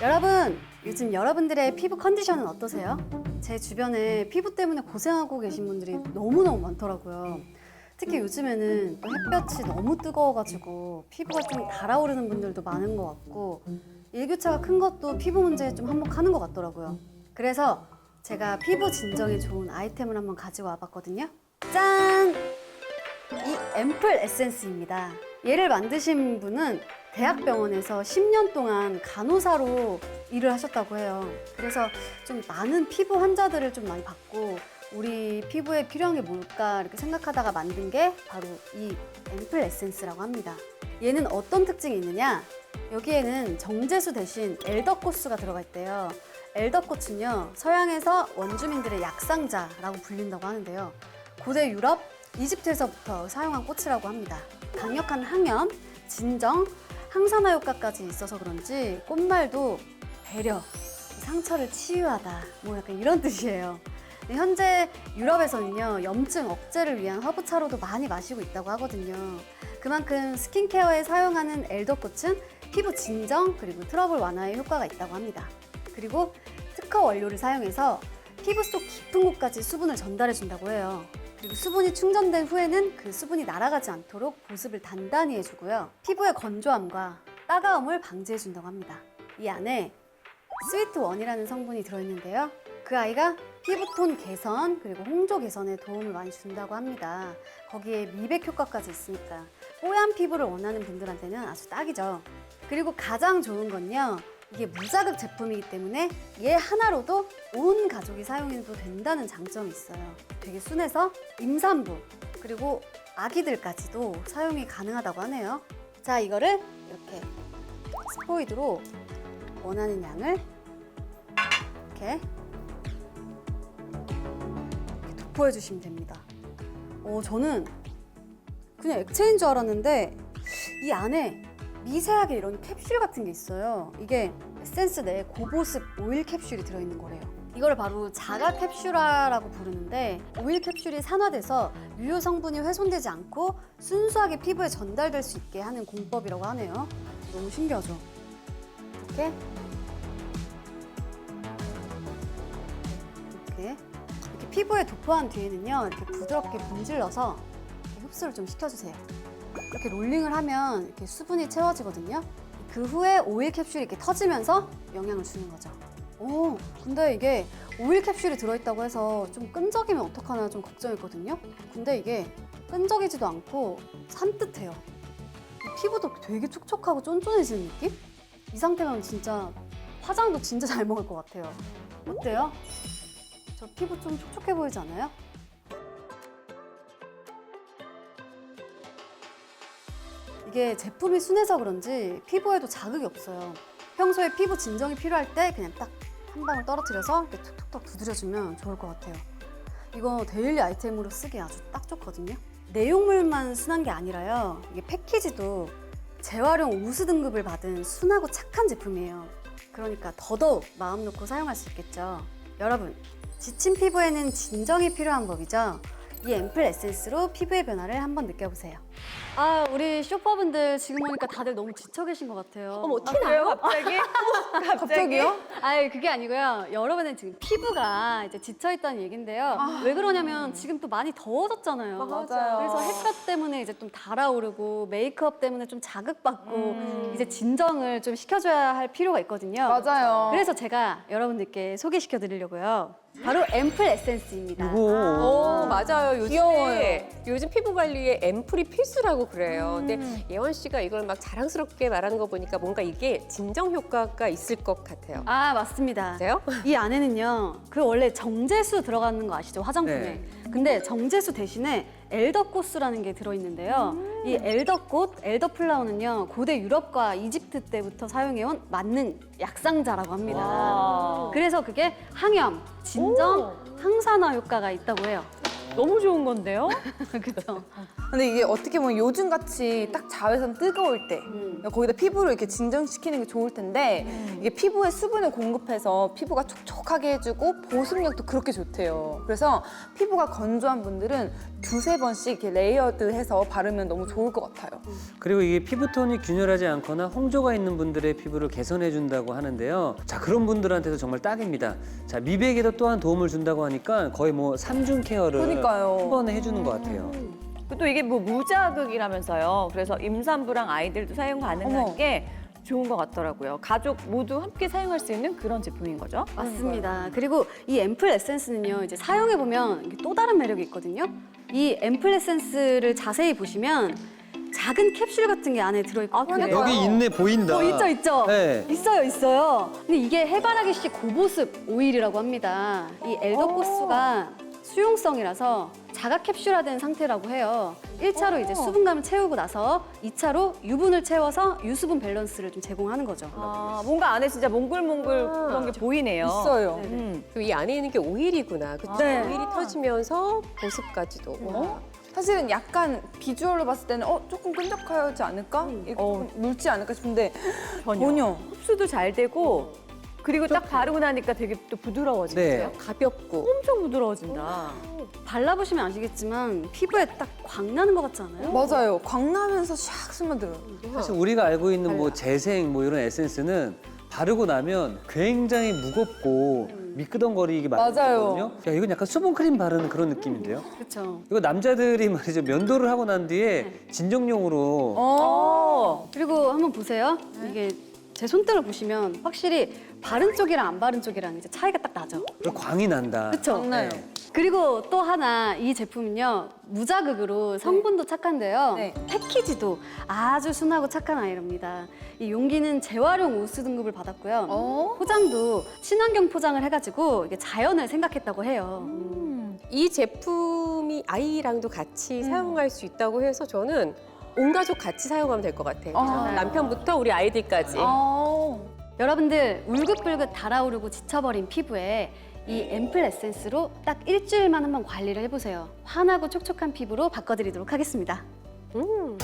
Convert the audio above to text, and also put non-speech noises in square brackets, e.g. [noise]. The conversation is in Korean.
여러분, 요즘 여러분들의 피부 컨디션은 어떠세요? 제 주변에 피부 때문에 고생하고 계신 분들이 너무너무 많더라고요. 특히 요즘에는 또 햇볕이 너무 뜨거워가지고 피부가 좀 달아오르는 분들도 많은 것 같고 일교차가 큰 것도 피부 문제에 좀 한몫하는 것 같더라고요. 그래서 제가 피부 진정에 좋은 아이템을 한번 가지고 와봤거든요. 짠! 이 앰플 에센스입니다. 얘를 만드신 분은 대학병원에서 10년 동안 간호사로 일을 하셨다고 해요. 그래서 좀 많은 피부 환자들을 좀 많이 받고 우리 피부에 필요한 게 뭘까 이렇게 생각하다가 만든 게 바로 이 앰플 에센스라고 합니다. 얘는 어떤 특징이 있느냐? 여기에는 정제수 대신 엘더코스가 들어가 있대요. 엘더꽃은요, 서양에서 원주민들의 약상자라고 불린다고 하는데요. 고대 유럽, 이집트에서부터 사용한 꽃이라고 합니다. 강력한 항염, 진정, 항산화 효과까지 있어서 그런지 꽃말도 배려, 상처를 치유하다, 뭐 약간 이런 [laughs] 뜻이에요. 네, 현재 유럽에서는요, 염증 억제를 위한 허브차로도 많이 마시고 있다고 하거든요. 그만큼 스킨케어에 사용하는 엘더꽃은 피부 진정 그리고 트러블 완화에 효과가 있다고 합니다. 그리고 특허 원료를 사용해서 피부 속 깊은 곳까지 수분을 전달해 준다고 해요. 그리고 수분이 충전된 후에는 그 수분이 날아가지 않도록 보습을 단단히 해주고요. 피부의 건조함과 따가움을 방지해 준다고 합니다. 이 안에 스위트 원이라는 성분이 들어있는데요. 그 아이가 피부톤 개선 그리고 홍조 개선에 도움을 많이 준다고 합니다. 거기에 미백 효과까지 있으니까 뽀얀 피부를 원하는 분들한테는 아주 딱이죠. 그리고 가장 좋은 건요. 이게 무자극 제품이기 때문에 얘 하나로도 온 가족이 사용해도 된다는 장점이 있어요. 되게 순해서 임산부 그리고 아기들까지도 사용이 가능하다고 하네요. 자, 이거를 이렇게 스포이드로 원하는 양을 이렇게 도포해 주시면 됩니다. 어, 저는 그냥 액체인 줄 알았는데 이 안에 미세하게 이런 캡슐 같은 게 있어요. 이게 에센스 내에 고보습 오일 캡슐이 들어있는 거래요. 이걸 바로 자가 캡슐화라고 부르는데 오일 캡슐이 산화돼서 유효 성분이 훼손되지 않고 순수하게 피부에 전달될 수 있게 하는 공법이라고 하네요. 너무 신기하죠? 이렇게 이렇게 이렇게 피부에 도포한 뒤에는요 이렇게 부드럽게 문질러서 흡수를 좀 시켜주세요. 이렇게 롤링을 하면 이렇게 수분이 채워지거든요. 그 후에 오일 캡슐이 이렇게 터지면서 영향을 주는 거죠. 오, 근데 이게 오일 cap슐이 들어있다고 해서 좀 끈적이면 어떡하나 좀 걱정했거든요. 근데 이게 끈적이지도 않고 산뜻해요. 피부도 되게 촉촉하고 쫀쫀해지는 느낌? 이 상태면 진짜 화장도 진짜 [laughs] 잘 먹을 것 같아요. 어때요? 저 피부 좀 촉촉해 보이지 않아요? 이게 제품이 순해서 그런지 피부에도 자극이 없어요. 평소에 피부 진정이 필요할 때 그냥 딱 한 방울 떨어뜨려서 이렇게 툭툭툭 두드려주면 좋을 것 같아요. 이거 데일리 아이템으로 쓰기 아주 딱 좋거든요. 내용물만 순한 게 아니라요. 이게 패키지도 재활용 우수 등급을 받은 순하고 착한 제품이에요. 그러니까 더더욱 마음 놓고 사용할 수 있겠죠. 여러분, 지친 피부에는 진정이 필요한 법이죠. 이 앰플 에센스로 피부의 변화를 한번 느껴보세요. 아, 우리 쇼퍼분들 지금 보니까 다들 너무 지쳐 계신 것 같아요. 어머 티 나요 [laughs] 갑자기? 갑자기요? 아니 그게 아니고요. 여러분은 지금 피부가 이제 지쳐 있다는 얘긴데요. 왜 그러냐면 지금 또 많이 더워졌잖아요. 맞아요. 그래서 햇볕 때문에 이제 좀 달아오르고 메이크업 때문에 좀 자극받고 이제 진정을 좀 시켜줘야 할 필요가 있거든요. 맞아요. 그래서 제가 여러분들께 소개시켜 드리려고요. 바로 앰플 에센스입니다. 오 맞아요. 요즘 귀여워요. 요즘 피부 관리에 앰플이 필수 라고 그래요. 음. 근데 예원 씨가 이걸 막 자랑스럽게 말하는 거 보니까 뭔가 이게 진정 효과가 있을 것 같아요. 아 맞습니다. 맞아요? 이 안에는요 그 원래 정제수 들어가는 거 아시죠 화장품에 근데 정제수 대신에 엘더꽃이라는 게 들어있는데요 이 엘더꽃 엘더플라워는요 고대 유럽과 이집트 때부터 사용해온 만능 약상자라고 합니다 그래서 그게 항염 진정 항산화 효과가 있다고 해요 너무 좋은 건데요? [laughs] 그렇죠 근데 이게 어떻게 보면 요즘 같이 딱 자외선 뜨거울 때 음. 거기다 피부를 이렇게 진정시키는 게 좋을 텐데 이게 피부에 수분을 공급해서 피부가 촉촉하게 해주고 보습력도 그렇게 좋대요. 그래서 피부가 건조한 분들은 두세 번씩 이렇게 레이어드해서 바르면 너무 좋을 것 같아요. 그리고 이게 피부톤이 균열하지 않거나 홍조가 있는 분들의 피부를 개선해 준다고 하는데요. 자, 그런 분들한테도 정말 딱입니다. 자, 미백에도 또한 도움을 준다고 하니까 거의 뭐 삼중 케어를 그러니까요. 한 번에 해 주는 것 같아요. 또 이게 뭐 무자극이라면서요. 그래서 임산부랑 아이들도 사용 가능한 어머. 게 좋은 것 같더라고요. 가족 모두 함께 사용할 수 있는 그런 제품인 거죠. 맞습니다. 그리고 이 앰플 에센스는요, 이제 사용해 보면 이게 또 다른 매력이 있거든요. 이 앰플 에센스를 자세히 보시면 작은 캡슐 같은 게 안에 들어있거든요. 그러니까요. 여기 있네 보인다. 어, 있죠, 있죠. 네. 있어요, 있어요. 근데 이게 해바라기 씨 고보습 오일이라고 합니다. 이 엘더코스가 수용성이라서 자가 캡슐화된 상태라고 해요. 1차로 이제 수분감을 채우고 나서 2차로 유분을 채워서 유수분 밸런스를 좀 제공하는 거죠. 아, 뭔가 안에 진짜 몽글몽글 그런 게 보이네요. 있어요. 음. 그리고 이 안에 있는 게 오일이구나. 그쵸? 네. 오일이 터지면서 보습까지도. 와. 사실은 약간 비주얼로 봤을 때는 어 조금 끈적하지 않을까? 이거 좀 묽지 않을까 싶은데 전혀. 전혀. 흡수도 잘 되고 그리고 딱 바르고 나니까 되게 또 부드러워지고요. 네. 가볍고. 엄청 부드러워진다. 발라보시면 아시겠지만 피부에 딱 광 나는 것 같지 않아요? 맞아요. 광나면서 샥 스며들어요. 사실 우리가 알고 있는 뭐 재생 뭐 이런 에센스는 바르고 나면 굉장히 무겁고 미끄덩거리게 맞아요. 만들거든요. 야, 이건 약간 수분 크림 바르는 그런 느낌인데요. 그렇죠. 이거 남자들이 말이죠 면도를 하고 난 뒤에 네. 진정용으로 어. 그리고 한번 보세요. 이게 제 손등을 보시면 확실히 바른 쪽이랑 안 바른 쪽이랑 이제 차이가 딱 나죠. 광이 난다. 그렇죠. 광나요. 그리고 또 하나 이 제품은요 무자극으로 성분도 착한데요 네. 패키지도 아주 순하고 착한 아이랍니다 이 용기는 재활용 우수 등급을 받았고요 어? 포장도 친환경 포장을 해가지고 이게 자연을 생각했다고 해요 이 제품이 아이랑도 같이 사용할 수 있다고 해서 저는 온 가족 같이 사용하면 될 것 같아요. 아. 남편부터 우리 아이들까지. 어. 여러분들 울긋불긋 달아오르고 지쳐버린 피부에 이 앰플 에센스로 딱 일주일만 한번 관리를 해보세요 환하고 촉촉한 피부로 바꿔드리도록 하겠습니다 음.